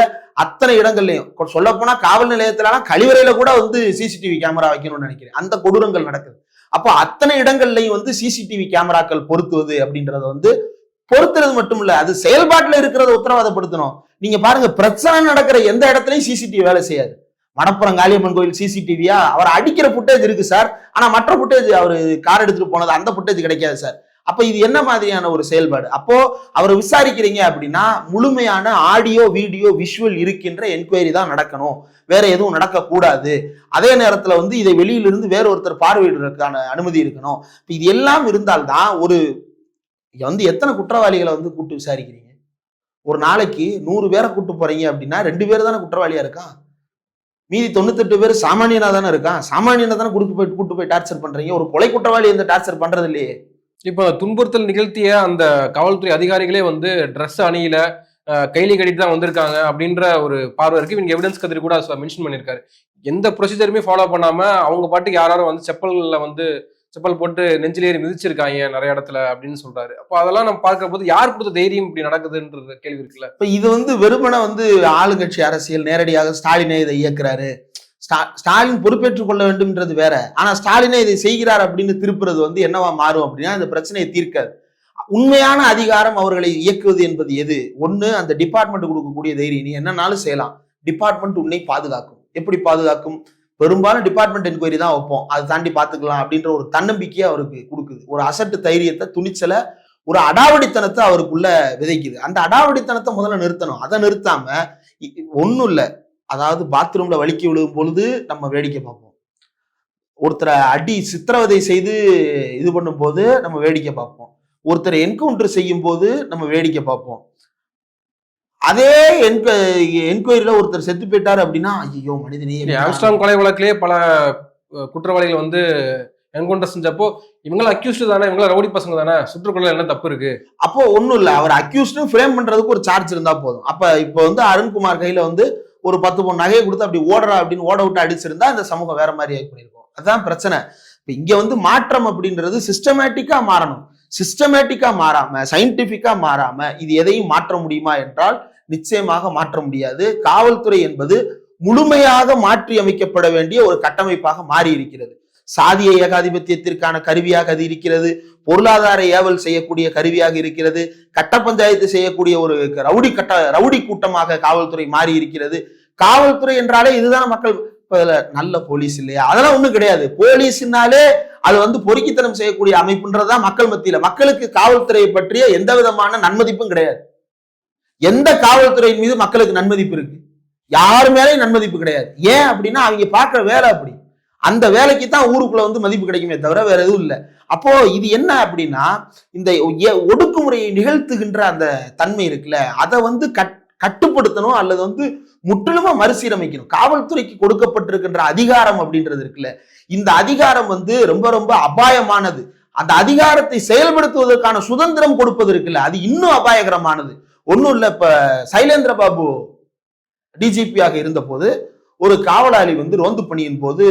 அத்தனை இடங்கள்லையும். சொல்ல போனா காவல் நிலையத்திலாம் கழிவறையில கூட வந்து சிசிடிவி கேமரா வைக்கணும்னு நினைக்கிறேன். அந்த கொடூரங்கள் நடக்குது. அப்போ அத்தனை இடங்கள்லையும் வந்து சிசிடிவி கேமராக்கள் பொருத்துவது அப்படின்றத வந்து பொருத்துறது மட்டும் இல்ல அது செயல்பாட்டுல இருக்கிறத உத்தரவாதப்படுத்தணும். நீங்க பாருங்க பிரச்சனை நடக்கிற எந்த இடத்துலயும் சிசிடிவி வேலை செய்யாது. மணப்புறம் காளியம்மன் கோயில் சிசிடிவியா அவர் அடிக்கிற ஃபுட்டேஜ் இருக்கு சார் ஆனா மற்ற ஃபுட்டேஜ் அவர் கார் எடுத்துட்டு போனது அந்த ஃபுட்டேஜ் கிடைக்காது சார் அப்ப இது என்ன மாதிரியான ஒரு செயல்பாடு? அப்போ அவர் விசாரிக்கிறீங்க அப்படின்னா முழுமையான ஆடியோ வீடியோ விஷுவல் இருக்கின்ற என்கொயரி தான் நடக்கணும். வேற எதுவும் நடக்கக்கூடாது. அதே நேரத்துல வந்து இதை வெளியிலிருந்து வேற ஒருத்தர் பார்வையிடுறதுக்கான அனுமதி இருக்கணும். இது எல்லாம் இருந்தால்தான் ஒரு வந்து எத்தனை குற்றவாளிகளை வந்து கூப்பிட்டு விசாரிக்கிறீங்க? ஒரு நாளைக்கு நூறு பேரை கூட்டு போறீங்க அப்படின்னா ரெண்டு பேர் தானே குற்றவாளியா இருக்கான் மீதி தொண்ணூத்தெட்டு பேர் சாமானியனா தானே இருக்கான் சாமானியனா தானே கொடுத்து போய் கூட்டு போய் டார்ச்சர் பண்றீங்க. ஒரு கொலை குற்றவாளி இந்த டார்ச்சர் பண்றது இல்லையே இப்போ துன்புறுத்தல் நிகழ்த்திய அந்த காவல்துறை அதிகாரிகளே வந்து ட்ரெஸ் அணியில கைலி கட்டிட்டு தான் வந்திருக்காங்க அப்படின்ற ஒரு பார்வை இருக்கு. இவங்க எவிடன்ஸ் கதிரி கூட மென்ஷன் பண்ணியிருக்காரு. எந்த ப்ரொசீஜருமே ஃபாலோ பண்ணாம அவங்க பாட்டுக்கு யாராரும் வந்து செப்பல்ல வந்து செப்பல் போட்டு நெஞ்சிலேறி மிதிச்சிருக்காங்க நிறைய இடத்துல அப்படின்னு சொல்றாரு. அப்போ அதெல்லாம் நம்ம பார்க்கிற போது யார் கொடுத்த தைரியம் இப்படி நடக்குதுன்ற கேள்வி இருக்குல்ல? இப்போ இது வந்து வெறுமனே வந்து ஆளுங்கட்சி அரசியல் நேரடியாக ஸ்டாலினே இதை இயக்குறாரு. ஸ்டா- ஸ்டாலின் பொறுப்பேற்றுக் கொள்ள வேண்டும்ன்றது வேற. ஆனா ஸ்டாலினே இதை செய்கிறார் அப்படின்னு திருப்புறது வந்து என்னவா மாறும் அப்படின்னா இந்த பிரச்சனையை தீர்க்காது. உண்மையான அதிகாரம் அவர்களை இயக்குவது என்பது எது? ஒண்ணு அந்த டிபார்ட்மெண்ட் கொடுக்கக்கூடிய தைரியம். நீ என்னன்னாலும் செய்யலாம். டிபார்ட்மெண்ட் உன்னை பாதுகாக்கும். எப்படி பாதுகாக்கும்? பெரும்பாலும் டிபார்ட்மெண்ட் என்கொயரி தான் வைப்போம். அதை தாண்டி பார்த்துக்கலாம் அப்படின்ற ஒரு தன்னம்பிக்கையை அவருக்கு கொடுக்குது. ஒரு அசட்டு தைரியத்தை துணிச்சலை ஒரு அடாவடித்தனத்தை அவருக்குள்ள விதைக்குது. அந்த அடாவடித்தனத்தை முதல்ல நிறுத்தணும். அதை நிறுத்தாம ஒன்றும் இல்லை. அதாவது பாத்ரூம்ல வலிக்கி விழுகும் பொழுது நம்ம வேடிக்கை பார்ப்போம். ஒருத்தரை அடி சித்திரவதை செய்து இது பண்ணும்போது நம்ம வேடிக்கை பார்ப்போம். ஒருத்தரை என்கவுண்டர் செய்யும் போது நம்ம வேடிக்கை பார்ப்போம். அதே என்க என்கொயரியில ஒருத்தர் செத்து போயிட்டாரு அப்படின்னா ஐயோ மனிதனே ஆம்ஸ்டாங் கொலை வழக்கிலே பல குற்றவாளிகள் வந்து என்கவுண்டர் செஞ்சப்போ இவங்கள அக்யூஸ்டு தானே இவங்கள ரவுடி பசங்க தானே சுற்றுக்கொள்ள என்ன தப்பு இருக்கு? அப்போ ஒண்ணும் இல்ல அவர் அக்யூஸ்டும் ஃப்ரேம் பண்றதுக்கு ஒரு சார்ஜ் இருந்தா போதும். அப்ப இப்போ வந்து அருண்குமார் கையில வந்து ஒரு பத்து பொன் நகையை கொடுத்து அப்படி ஓடுறா அப்படின்னு ஓட விட்டு அடிச்சிருந்தா இந்த சமூகம் வேற மாதிரி பண்ணியிருக்கோம் அதுதான் பிரச்சனை. இப்ப இங்க வந்து மாற்றம் அப்படின்றது சிஸ்டமேட்டிக்கா மாறணும். சிஸ்டமேட்டிக்கா மாறாம சயின்டிபிக்கா மாறாம இது எதையும் மாற்ற முடியுமா என்றால் நிச்சயமாக மாற்ற முடியாது. காவல்துறை என்பது முழுமையாக மாற்றி அமைக்கப்பட வேண்டிய ஒரு கட்டமைப்பாக மாறி இருக்கிறது சாதிய ஏகாதிபத்தியத்திற்கான கருவியாக அது இருக்கிறது. பொருளாதார ஏவல் செய்யக்கூடிய கருவியாக இருக்கிறது. கட்ட பஞ்சாயத்து செய்யக்கூடிய ஒரு ரவுடி கட்ட ரவுடி கூட்டமாக காவல்துறை மாறி இருக்கிறது காவல்துறை என்றாலே இதுதான் மக்கள் நல்ல போலீஸ் இல்லையா? அதெல்லாம் ஒண்ணும் கிடையாது. போலீஸ்னாலே அது வந்து பொறுக்கித்தனம் செய்யக்கூடிய அமைப்புன்றதுதான் மக்கள் மத்தியில. மக்களுக்கு காவல்துறையை பற்றிய எந்த விதமான நன்மதிப்பும் கிடையாது. எந்த காவல்துறையின் மீது மக்களுக்கு நன்மதிப்பு இருக்கு? யாரு மேலேயும் நன்மதிப்பு கிடையாது. ஏன் அப்படின்னா அவங்க பார்க்குற வேலை அப்படி. அந்த வேலைக்கு தான் ஊருக்குள்ள வந்து மதிப்பு கிடைக்குமே தவிர வேற எதுவும் இல்லை. அப்போ இது என்ன அப்படின்னா இந்த ஒடுக்குமுறையை நிகழ்த்துகின்ற அந்த தன்மை இருக்குல்ல அதை வந்து கட் கட்டுப்படுத்தணும் அல்லது வந்து முற்றிலுமா மறுசீரமைக்கணும். காவல்துறைக்கு கொடுக்கப்பட்டிருக்கின்ற அதிகாரம் அப்படின்றது இருக்குல்ல இந்த அதிகாரம் வந்து ரொம்ப ரொம்ப அபாயமானது. அந்த அதிகாரத்தை செயல்படுத்துவதற்கான சுதந்திரம் கொடுப்பது இருக்குல்ல அது இன்னும் அபாயகரமானது. ஒன்றும் இல்லை இப்போ சைலேந்திர பாபு டிஜிபியாக இருந்தபோது ஒரு காவலாளி வந்து ரோந்து பணியின் போது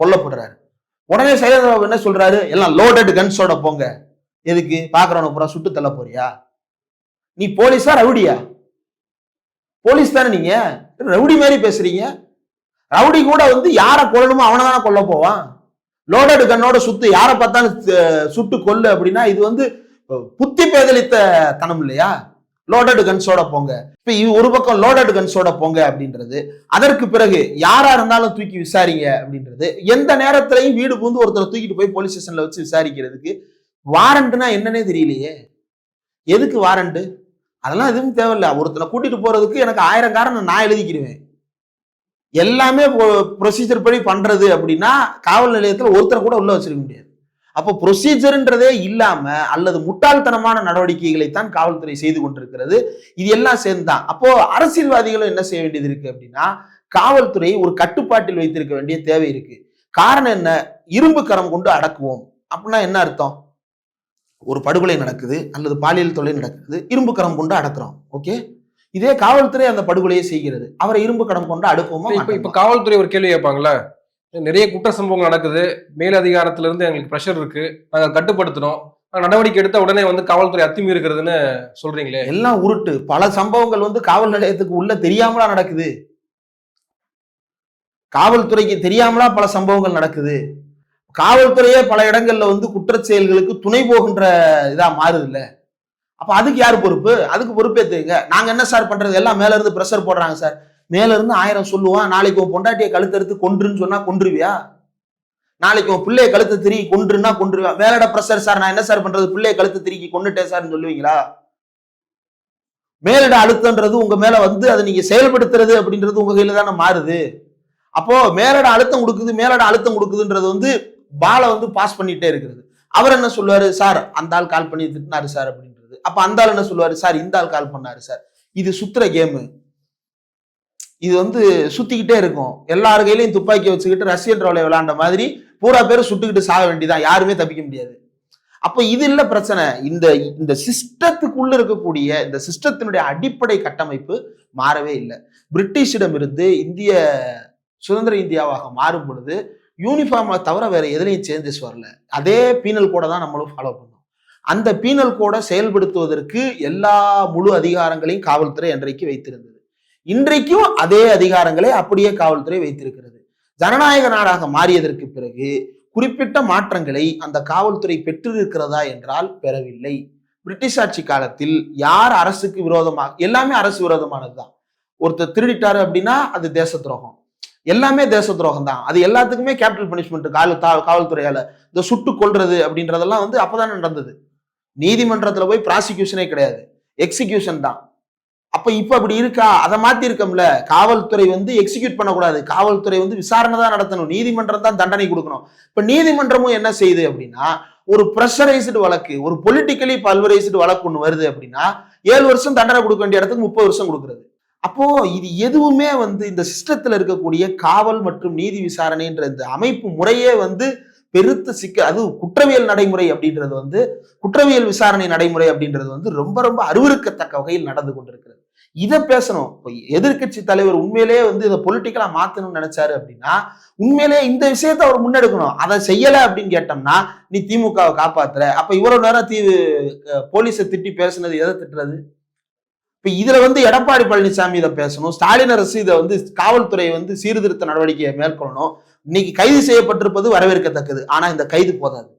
கொல்லப்படுறாரு. உடனே சைலேந்திர பாபு என்ன சொல்றாரு? எல்லாம் லோடட் கன்ஸோட போங்க. எதுக்கு? பாக்குறவன பூரா சுட்டு தள்ள போறியா? நீ போலீஸா ரவுடியா? போலீஸ் தானே நீங்க? ரவுடி மாதிரி பேசுறீங்க. ரவுடி கூட வந்து யாரை கொல்லணுமோ அவனை தானே கொல்ல போவான். லோடட் கன்னோட சுத்து யாரை பார்த்தாலும் சுட்டு கொல்லு அப்படின்னா இது வந்து புத்தி பேதலித்த தனம் இல்லையா? லோடடு கன்ஸோட போங்க. இப்ப ஒரு பக்கம் லோடடு கன்ஸோட போங்க அப்படின்றது அதற்கு பிறகு யாரா இருந்தாலும் தூக்கி விசாரிங்க அப்படின்றது எந்த நேரத்திலையும் வீடு பூந்து ஒருத்தரை தூக்கிட்டு போய் போலீஸ் ஸ்டேஷன்ல வச்சு விசாரிக்கிறதுக்கு வாரண்ட்னா என்னன்னே தெரியலையே. எதுக்கு வாரண்ட் அதெல்லாம் எதுவும் தேவையில்ல. ஒருத்தனை கூட்டிட்டு போறதுக்கு எனக்கு ஆயிரம் காரணம் நான் எழுதிக்கிடுவேன் எல்லாமே ப்ரொசீஜர் படி பண்றது அப்படின்னா காவல் நிலையத்தில் ஒருத்தரை கூட உள்ள வச்சிருக்க முடியாது. அப்போ ப்ரொசீஜர்ன்றதே இல்லாம அல்லது முட்டாள்தனமான நடவடிக்கைகளை தான் காவல்துறை செய்து கொண்டிருக்கிறது. இது எல்லாம் சேர்ந்துதான். அப்போ அரசியல்வாதிகளும் என்ன செய்ய வேண்டியது இருக்கு அப்படின்னா காவல்துறை ஒரு கட்டுப்பாட்டில் வைத்திருக்க வேண்டிய தேவை இருக்கு. காரணம் என்ன? இரும்பு கரம் கொண்டு அடக்குவோம். அப்படின்னா என்ன அர்த்தம்? ஒரு படுகொலை நடக்குது அல்லது பாலியல் தொலை நடக்குது இரும்பு கரம் கொண்டு அடக்குறோம். ஓகே? இதே காவல்துறை அந்த படுகொலையை செய்கிறது. அவரை இரும்பு கரம் கொண்டு அடக்குவோமா இப்ப? காவல்துறை ஒரு கேள்வி கேட்பாங்கல்ல? நிறைய குற்ற சம்பவங்கள் நடக்குது. மேலதிகாரத்திலிருந்து எங்களுக்கு ப்ரெஷர் இருக்கு. நாங்கள் கட்டுப்படுத்தணும் நடவடிக்கை எடுத்த உடனே வந்து காவல்துறை அத்துமீறி இருக்கிறதுன்னு சொல்றீங்களே? எல்லாம் உருட்டு. பல சம்பவங்கள் வந்து காவல் நிலையத்துக்கு உள்ள தெரியாமலா நடக்குது. காவல்துறைக்கு தெரியாமலா பல சம்பவங்கள் நடக்குது. காவல்துறையே பல இடங்கள்ல வந்து குற்ற செயல்களுக்கு துணை போகின்ற இதா மாறுது இல்ல அப்ப அதுக்கு யார் பொறுப்பு? அதுக்கு பொறுப்பே தெரியுங்க நாங்க என்ன சார் பண்றது? எல்லாம் மேல இருந்து ப்ரெஷர் போடுறாங்க சார் மேல இருந்து ஆயிரம் சொல்லுவான் நாளைக்கு உன் பொண்டாட்டியை கழுத்தெடுத்து கொன்றுன்னு சொன்னா கொன்றுவியா? நாளைக்கு உன் பிள்ளைய கழுத்து திருக்கி கொன்றுன்னா கொன்றுவியா? மேலட ப்ரெஷர் சார் நான் என்ன சார் பண்றது? பிள்ளைய கழுத்து திருக்கி கொண்டுட்டேன் சார்னு சொல்லுவீங்களா? மேலிட அழுத்தம்ன்றது உங்க மேல வந்து அதை நீங்க செயல்படுத்துறது அப்படின்றது உங்க கையில தானே மாறுது. அப்போ மேலிட அழுத்தம் கொடுக்குது மேலிட அழுத்தம் கொடுக்குதுன்றது வந்து பாலை வந்து பாஸ் பண்ணிட்டே இருக்கிறது. அவர் என்ன சொல்லுவாரு? சார் அந்த ஆள் கால் பண்ணி திட்டினாரு சார் அப்படின்றது. அப்ப அந்த ஆள் என்ன சொல்லுவாரு? சார் இந்த ஆள் கால் பண்ணாரு சார் இது சுத்துற கேமு இது வந்து சுத்திக்கிட்டே இருக்கும். எல்லார் கையிலையும் துப்பாக்கி வச்சுக்கிட்டு ரஷ்யன் ரோலை விளையாண்ட மாதிரி பூரா பேரும் சுட்டுக்கிட்டு சாக வேண்டியதான் யாருமே தப்பிக்க முடியாது. அப்போ இது இல்லை பிரச்சனை. இந்த இந்த சிஸ்டத்துக்குள்ள இருக்கக்கூடிய இந்த சிஸ்டத்தினுடைய அடிப்படை கட்டமைப்பு மாறவே இல்லை. பிரிட்டிஷிடம் இருந்து இந்திய சுதந்திர இந்தியாவாக மாறும் பொழுது யூனிஃபார்மை தவிர வேற எதுலையும் சேஞ்சஸ் வரல. அதே பீனல் கோடை தான் நம்மளும் ஃபாலோ பண்ணோம். அந்த பீனல் கோடை செயல்படுத்துவதற்கு எல்லா முழு அதிகாரங்களையும் காவல்துறை அன்றைக்கு வைத்திருந்தது. இன்றைக்கும் அதே அதிகாரங்களை அப்படியே காவல்துறை வைத்திருக்கிறது. ஜனநாயக நாடாக மாறியதற்கு பிறகு குறிப்பிட்ட மாற்றங்களை அந்த காவல்துறை பெற்றிருக்கிறதா என்றால் பெறவில்லை. பிரிட்டிஷ் ஆட்சி காலத்தில் யார் அரசுக்கு விரோதமாக எல்லாமே அரசு விரோதமானதுதான் ஒருத்தர் திருடிட்டாரு அப்படின்னா அது தேச துரோகம். எல்லாமே தேச துரோகம் தான். அது எல்லாத்துக்குமே கேபிட்டல் பனிஷ்மெண்ட் காவல் காவல்துறையால இந்த சுட்டு கொல்றது அப்படின்றதெல்லாம் வந்து அப்பதான் நடந்தது. நீதிமன்றத்துல போய் ப்ராசிக்யூஷனே கிடையாது. எக்ஸிகியூஷன் தான். அப்ப இப்ப அப்படி இருக்கா? அதை மாத்தி இருக்கோம்ல காவல்துறை வந்து எக்ஸிக்யூட் பண்ணக்கூடாது. காவல்துறை வந்து விசாரணை தான் நடத்தணும். நீதிமன்றம் தான் தண்டனை கொடுக்கணும். இப்ப நீதிமன்றமும் என்ன செய்யுது அப்படின்னா ஒரு ப்ரெஷரைஸ்டு வழக்கு ஒரு பொலிட்டிக்கலி பல்வரைஸ்டு வழக்கு ஒன்று வருது அப்படின்னா ஏழு வருஷம் தண்டனை கொடுக்க வேண்டிய இடத்துக்கு முப்பது வருஷம் கொடுக்குறது. அப்போ இது எதுவுமே வந்து இந்த சிஸ்டத்துல இருக்கக்கூடிய காவல் மற்றும் நீதி விசாரணைன்ற இந்த அமைப்பு முறையே வந்து பெருத்த சிக்க அது குற்றவியல் நடைமுறை அப்படின்றது வந்து குற்றவியல் விசாரணை நடைமுறை அப்படின்றது வந்து ரொம்ப ரொம்ப அருவருக்கத்தக்க வகையில் நடந்து கொண்டிருக்கிறது. இதை பேசணும். இப்போ எதிர்க்கட்சி தலைவர் உண்மையிலேயே வந்து இதை பொலிட்டிக்கலா மாத்தணும்னு நினைச்சாரு அப்படின்னா உண்மையிலேயே இந்த விஷயத்தை அவர் முன்னெடுக்கணும். அதை செய்யல அப்படின்னு கேட்டோம்னா நீ திமுகவை காப்பாத்துற. அப்ப இவ்வளவு நேரம் தீ போலீஸை திட்டி பேசுனது எதை திட்டுறது? இப்ப இதுல வந்து எடப்பாடி பழனிசாமி இதை பேசணும். ஸ்டாலின் அரசு இதை வந்து காவல்துறை வந்து சீர்திருத்த நடவடிக்கையை மேற்கொள்ளணும். இன்னைக்கு கைது செய்யப்பட்டிருப்பது வரவேற்கத்தக்கது. ஆனா இந்த கைது போதாது.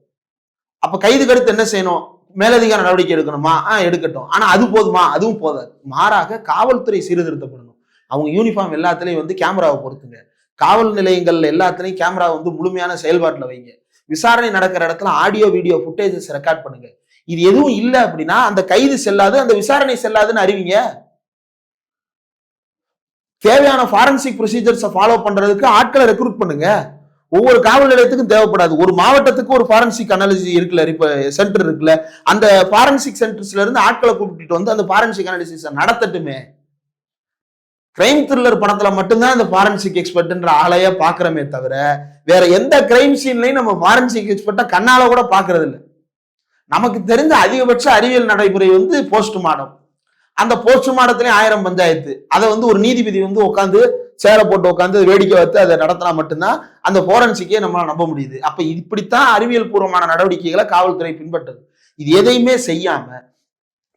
அப்ப கைதுக்கு அடுத்து என்ன செய்யணும்? மேலதிகார நடவடிக்கை எடுக்கணுமா? ஆ எடுக்கட்டும். ஆனால் அது போதுமா? அதுவும் போதாது. மாறாக காவல்துறை சீர்திருத்தப்படணும். அவங்க யூனிஃபார்ம் எல்லாத்துலேயும் வந்து கேமராவை பொறுத்துங்க காவல் நிலையங்கள் எல்லாத்துலேயும் கேமரா வந்து முழுமையான செயல்பாட்டில் வைங்க. விசாரணை நடக்கிற இடத்துல ஆடியோ வீடியோ ஃபுட்டேஜஸ் ரெக்கார்ட் பண்ணுங்க. இது எதுவும் இல்லை அப்படின்னா அந்த கைது செல்லாது அந்த விசாரணை செல்லாதுன்னு அறிவிங்க. தேவையான ஃபாரன்சிக் ப்ரொசீஜர்ஸை ஃபாலோ பண்ணுறதுக்கு ஆட்களை ரெக்ரூட் பண்ணுங்க. ஒவ்வொரு காவல் நிலையத்துக்கும் தேவைப்படாது. ஒரு மாவட்டத்துக்கு ஒரு ஃபாரன்சிக் அனாலிசி இருக்குல்ல இப்போ சென்டர் இருக்குல்ல அந்த ஃபாரன்சிக் சென்டர்ஸ்ல இருந்து ஆட்களை கூப்பிட்டு வந்து அந்த ஃபாரன்சிக் அனாலிசிஸ் நடத்தட்டுமே. கிரைம் த்ரில்லர் படத்துல மட்டும்தான் இந்த ஃபாரன்சிக் எக்ஸ்பர்ட்ன்ற ஆளையே பாக்குறமே தவிர வேற எந்த கிரைம் சீன்லையும் நம்ம ஃபாரன்சிக் எக்ஸ்பர்ட்டை கண்ணால கூட பாக்குறது இல்லை நமக்கு தெரிஞ்ச அதிகபட்ச அறிவியல் நடைமுறை வந்து போஸ்ட்மார்டம் அந்த போஸ்ட்மார்டத்துலயும் ஆயிரம் பஞ்சாயத்து. அதை வந்து ஒரு நீதிபதி வந்து உட்காந்து சேரை போட்டு உட்காந்து வேடிக்கை வைத்து அதை நடத்தினா மட்டும்தான் அந்த போரன்சிக்கே நம்மளால் நம்ப முடியுது. அப்ப இப்படித்தான் அறிவியல் பூர்வமான நடவடிக்கைகளை காவல்துறை பின்பற்றுது. இது எதையுமே செய்யாம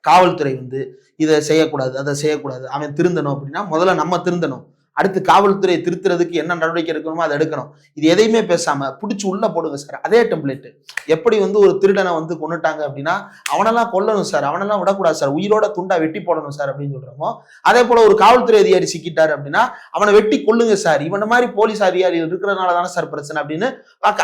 காவல்துறை வந்து இதை செய்யக்கூடாது அதை செய்யக்கூடாது அவன் திருந்தணும் அப்படின்னா முதல்ல நம்ம திருந்தணும். அடுத்து காவல்துறையை திருத்துறதுக்கு என்ன நடவடிக்கை எடுக்கணுமோ அதை எடுக்கணும். இது எதையுமே பேசாம பிடிச்சி உள்ள போடுங்க சார். அதே டெம்ப்ளேட் எப்படி வந்து ஒரு திருடனை வந்து கொண்டுட்டாங்க அப்படின்னா அவனெல்லாம் கொல்லணும் சார். அவனெல்லாம் விடக்கூடாது சார். உயிரோட துண்டா வெட்டி போடணும் சார் அப்படின்னு சொல்றோமோ அதே போல ஒரு காவல்துறை அதிகாரி சிக்கிட்டாரு அப்படின்னா அவனை வெட்டி கொல்லுங்க சார். இவன மாதிரி போலீஸ் அதிகாரி இருக்கிறதுனால தானே சார் பிரச்சனை அப்படின்னு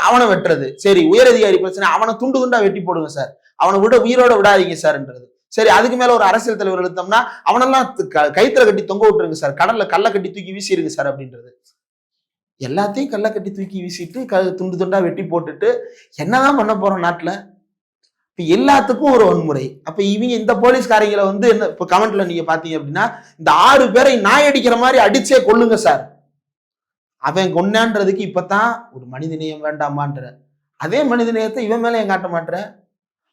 அவனை வெட்டுறது. சரி உயர் அதிகாரி பிரச்சனை அவனை துண்டு துண்டா வெட்டி போடுங்க சார். அவனை விட உயிரோட விடாதீங்க சார்ன்றது. சரி அதுக்கு மேல ஒரு அரசியல் தலைவர் எடுத்தோம்னா அவனெல்லாம் து- க- கட்டி தொங்க விட்டுருங்க சார். கடல்ல கல்ல கட்டி தூக்கி வீசிடுங்க சார் அப்படின்றது. எல்லாத்தையும் கல்ல கட்டி தூக்கி வீசிட்டு க துண்டு துண்டா வெட்டி போட்டுட்டு என்னதான் பண்ண போறோம் நாட்டுல? இப்போ எல்லாத்துக்கும் ஒரு வன்முறை. அப்போ இவங்க இந்த போலீஸ்காரங்களை வந்து என்ன இப்போ கமெண்ட்ல நீங்க பாத்தீங்க அப்படின்னா இந்த ஆறு பேரை நாய் அடிக்கிற மாதிரி அடிச்சே கொள்ளுங்க சார். அவன் கொன்னான்றதுக்கு இப்பதான் ஒரு மனிதநேயம் வேண்டாமான்ற. அதே மனிதநேயத்தை இவன் மேல ஏன் காட்ட மாட்ற?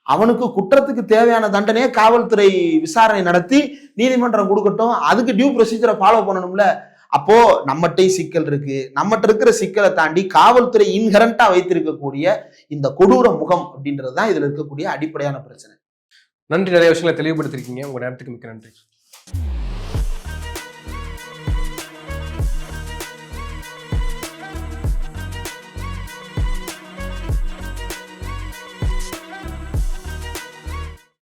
அவனுக்கு குற்றத்துக்கு தேவையான தண்டனையை காவல்துறை விசாரணை நடத்தி நீதிமன்றம் கொடுக்கட்டும். அதுக்கு டியூ ப்ரொசீஜரை ஃபாலோ பண்ணணும்ல. அப்போ நம்மகிட்ட சிக்கல் இருக்கு. நம்மகிட்ட இருக்கிற சிக்கலை தாண்டி காவல்துறை இன்ஹரண்டா வைத்திருக்கக்கூடிய இந்த கொடூர முகம் அப்படின்றது தான் இதுல இருக்கக்கூடிய அடிப்படையான பிரச்சனை. நன்றி. நிறைய விஷயங்களை தெளிவுபடுத்திருக்கீங்க. உங்க நேரத்துக்கு மிக்க நன்றி.